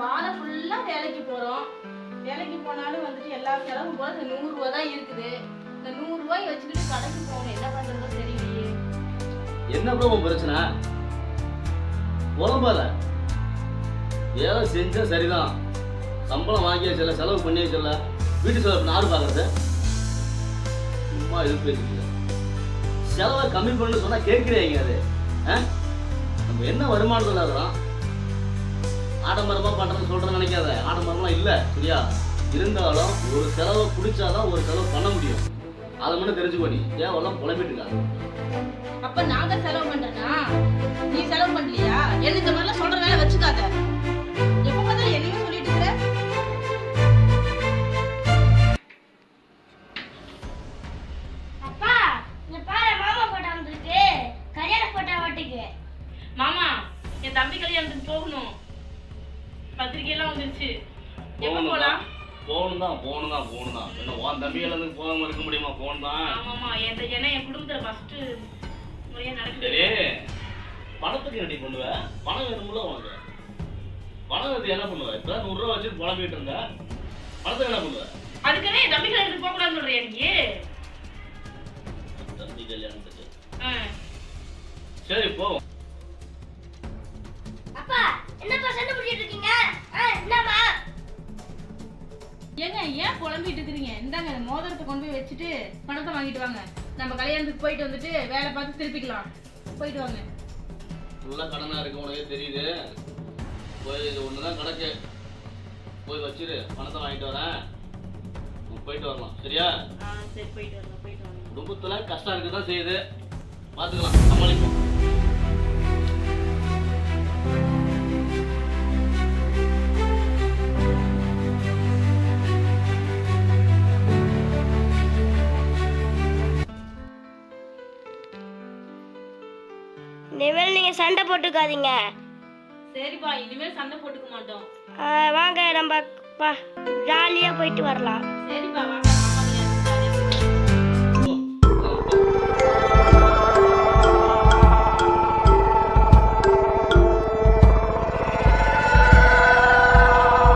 வேலைக்கு போறோம். வேலைக்கு போனாலும் வந்துட்டு எல்லா செலவும் போது இந்த நூறு ரூபா தான் இருக்குது. இந்த நூறு ரூபாய் வச்சுக்கிட்டு கடைக்கு போகணும். என்ன பண்றதோ தெரியலையே. என்ன ப்ரோ பிரச்சனை? உடம்பாத வேலை செஞ்சா சரிதான். சம்பளம் வாங்கியாச்சுல செலவு பண்ணியாச்சுல வீட்டு செலவு நாடு பார்க்கறது. சும்மா இது பேசுறீங்க செலவை கம்மி பண்ணு சொன்னா கேட்கிறீங்க அது. ஆ? நம்ம என்ன வருமானத்தில் இருக்கிறோம்? ஆடம்பரமா பண்றேன்னு சொல்றேன்னு நினைக்காத. ஆடம்பரம்லாம் இல்ல சரியா? இருந்தாலும் ஒரு செலவை பிடிச்சாதான் ஒரு செலவு பண்ண முடியும். அதை மட்டும் தெரிஞ்சுக்கோ நீ. தேவையெல்லாம் புலம்பிட்டு இருக்காது. அப்ப நான் தான் செலவு பண்றேனா? நீ செலவு பண்ணலையா? என்ன இந்த மாதிரிலாம் சொல்ற வேலை வச்சுக்காத. எப்ப பார்த்தாலும் என்னையும் சொல்லிட்டு இருக்கிற அப்பா இந்த பாரு மாமா போட்டோ வந்திருக்கு. கல்யாண போட்டோ ஓட்டுக்கு. மாமா என் தம்பி கல்யாணத்துக்கு போகணும். பத்திரிக்கை எல்லாம் வந்துருச்சு. எப்ப போலாம்? போகணும் தான் போகணும் தான் போகணும் தான். என்ன உன் தம்பிகள் வந்து போகாம இருக்க முடியுமா? போன் தான். ஆமாமா என் ஏன்னா என் குடும்பத்துல ஃபர்ஸ்ட் முறையா நடக்குது. பணத்துக்கு ரெடி பண்ணுவ? பணம் வேணும்ல உனக்கு. பணம் வந்து என்ன பண்ணுவ? இப்ப நூறு ரூபா வச்சுட்டு புலம்பிட்டு இருந்த. பணத்துக்கு என்ன பண்ணுவ? அதுக்குன்னு என் தம்பி கல்யாணத்துக்கு போக கூடாதுன்னு சொல்றியா நீ? தம்பி கல்யாணத்துக்கு. ஆ. சரி போ. அப்பா என்னப்பா சண்டை ஏன் புலம்பிட்டு இருக்கிறீங்க? இந்தாங்க இந்த மோதிரத்தை கொண்டு போய் வச்சுட்டு பணத்தை வாங்கிட்டு வாங்க. நம்ம கல்யாணத்துக்கு போயிட்டு வந்துட்டு வேலை பார்த்து திருப்பிக்கலாம். போயிட்டு வாங்க. ஃபுல்லா கடனா இருக்கு உனக்கே தெரியுது. போய் இது ஒண்ணுதான் கணக்கு. போய் வச்சிரு பணத்தை வாங்கிட்டு வரேன். போயிட்டு வரலாம். சரியா? போயிட்டு வரலாம் போயிட்டு வாங்க குடும்பத்துல கஷ்டம் இருக்கு தான் செய்யுது. பாத்துக்கலாம். சமாளிப்போம். இனிமேல் நீங்க சண்டை போட்டுக்காதீங்க. சரிப்பா இனிமேல் சண்டை போட்டுக்க மாட்டோம். வாங்க நம்ம ஜாலியா போயிட்டு வரலாம். சரிப்பா